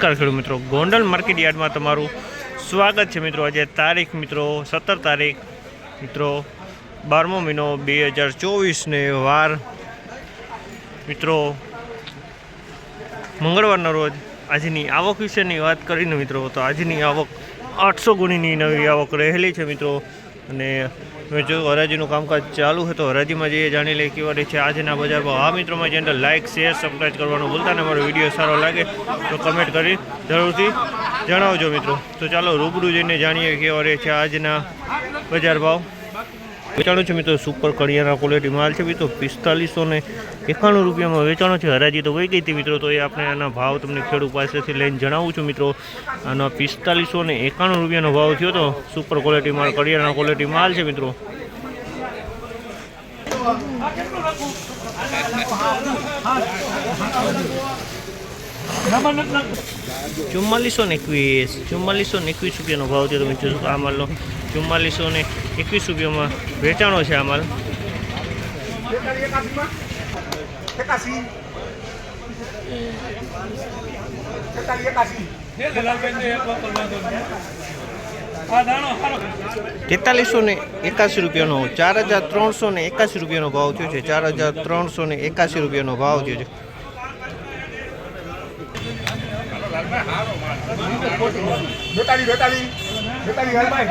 નમસ્કાર ખેડૂત મિત્રો. ગોંડલ માર્કેટ યાર્ડમાં તમારું સ્વાગત છે મિત્રો. આજે તારીખ મિત્રો સત્તર તારીખ મિત્રો બારમો મહિનો બે હજાર ચોવીસને વાર મિત્રો મંગળવારના રોજ આજની આવક વિશેની વાત કરીને મિત્રો, તો આજની આવક આઠસો ગુણીની નવી આવક રહેલી છે મિત્રો. અને મેં જો હરાજીનું કામકાજ ચાલુ હતું હરાજીમાં જઈએ, જાણી લઈએ કેવા રહે છે આજના બજારમાં આ મિત્રોમાં ચેનલ લાઇક શેર સબસ્ક્રાઈબ કરવાનું ભૂલતા ને મારો વીડિયો સારો લાગે તો કમેન્ટ કરી જરૂરથી જણાવજો મિત્રો. તો ચાલો રૂબરૂ જઈને જાણીએ કેવા રહે છે આજના બજાર ભાવ. વેચાણું છે મિત્રો, સુપર કડિયાના ક્વોલિટી માલ છે મિત્રો, પિસ્તાલીસો ને એકાણું રૂપિયામાં વેચાણો છે, હરાજી તો વહી ગઈ હતી મિત્રો, તો એ આપણે આના ભાવ તમને ખેડૂત પાસેથી લઈને જણાવું છું મિત્રો, આનો પિસ્તાલીસો ને એકાણું રૂપિયાનો ભાવ થયો હતો સુપર ક્વોલિટી માલ, કડિયાના ક્વોલિટી માલ છે મિત્રો. ચુમ્માલીસો ને એકવીસ, ચુમ્માલીસો ને એકવીસ રૂપિયાનો ભાવ થયો તમે જોશો આ માલનો. ચુમ્માલીસો ને એકવીસ રૂપિયામાં વેચાણો છે આ માલ. તેતાલીસો ને એકાસી રૂપિયાનો, ચાર હજાર ત્રણસો ને એકાસી રૂપિયાનો ભાવ થયો છે. ચાર હજાર ત્રણસો ને એકાસી રૂપિયાનો ભાવ થયો છે. બેતાલી બેતાલી બેતાલી હલભાઈ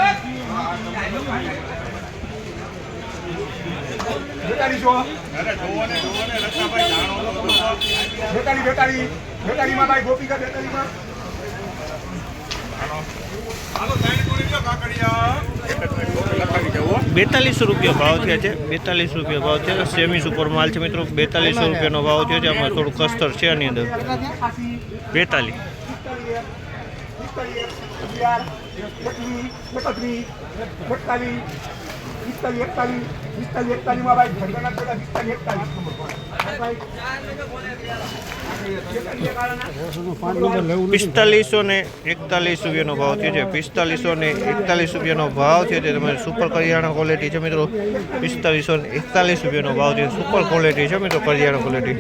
બેતાલી છો બેતાલી બેતાલી માં ભાઈ ગોપિકા બેતાલીમાં? બેતાલીસો રૂપિયા ભાવ થયા છે, બેતાલીસ રૂપિયા ભાવ છે. સેમી સુપર માલ છે મિત્રો, બેતાલીસો રૂપિયાનો ભાવ થયો છે. આમાં થોડું કસ્તર છે આની અંદર. બેતાલીસ પિસ્તાલીસ એકતાલીસ પિસ્તાલીસ ને એકતાલીસ રૂપિયાનો ભાવ થયો છે. પિસ્તાલીસો ને એકતાલીસ રૂપિયાનો ભાવ થયો છે. તમારે સુપર કરિયાણા ક્વોલિટી છે મિત્રો. પિસ્તાલીસો ને એકતાલીસ રૂપિયાનો ભાવ થયો સુપર ક્વોલિટી છે મિત્રો, કરિયાણા ક્વોલિટી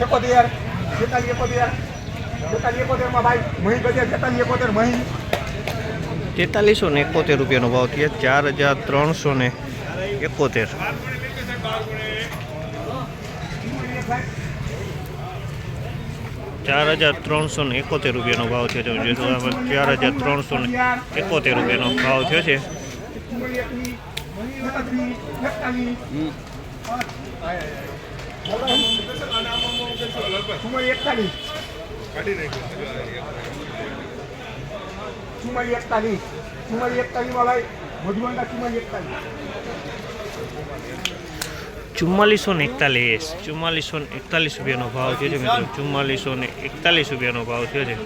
એકોતેર એકોતેરમાં ભાઈ મહી એકોતેર મહી તેતાલીસો ને એકોતેર રૂપિયાનો ભાવ થયો. ચાર હજાર ત્રણસો ને એકોતેર. ચાર હજાર ત્રણસો ને એકોતેર રૂપિયાનો ભાવ થયો છે. ચાર હજાર ત્રણસો ને એકોતેર રૂપિયાનો ભાવ થયો છે. ચુમ્માલી એકતાલીસ. ચુમ્માલી એકતાલીસ. ચુમ્માલી એકતાલીસમાં ભાઈ મધુવંડા ચુમ્માલી એકતાલીસ. ચુમ્માલીસો ને એકતાલીસ. ચુમ્માલીસો ને એકતાલીસ રૂપિયાનો ભાવ થયો છે મિત્રો. ચુમ્માલીસો ને એકતાલીસ રૂપિયાનો ભાવ થયો છે.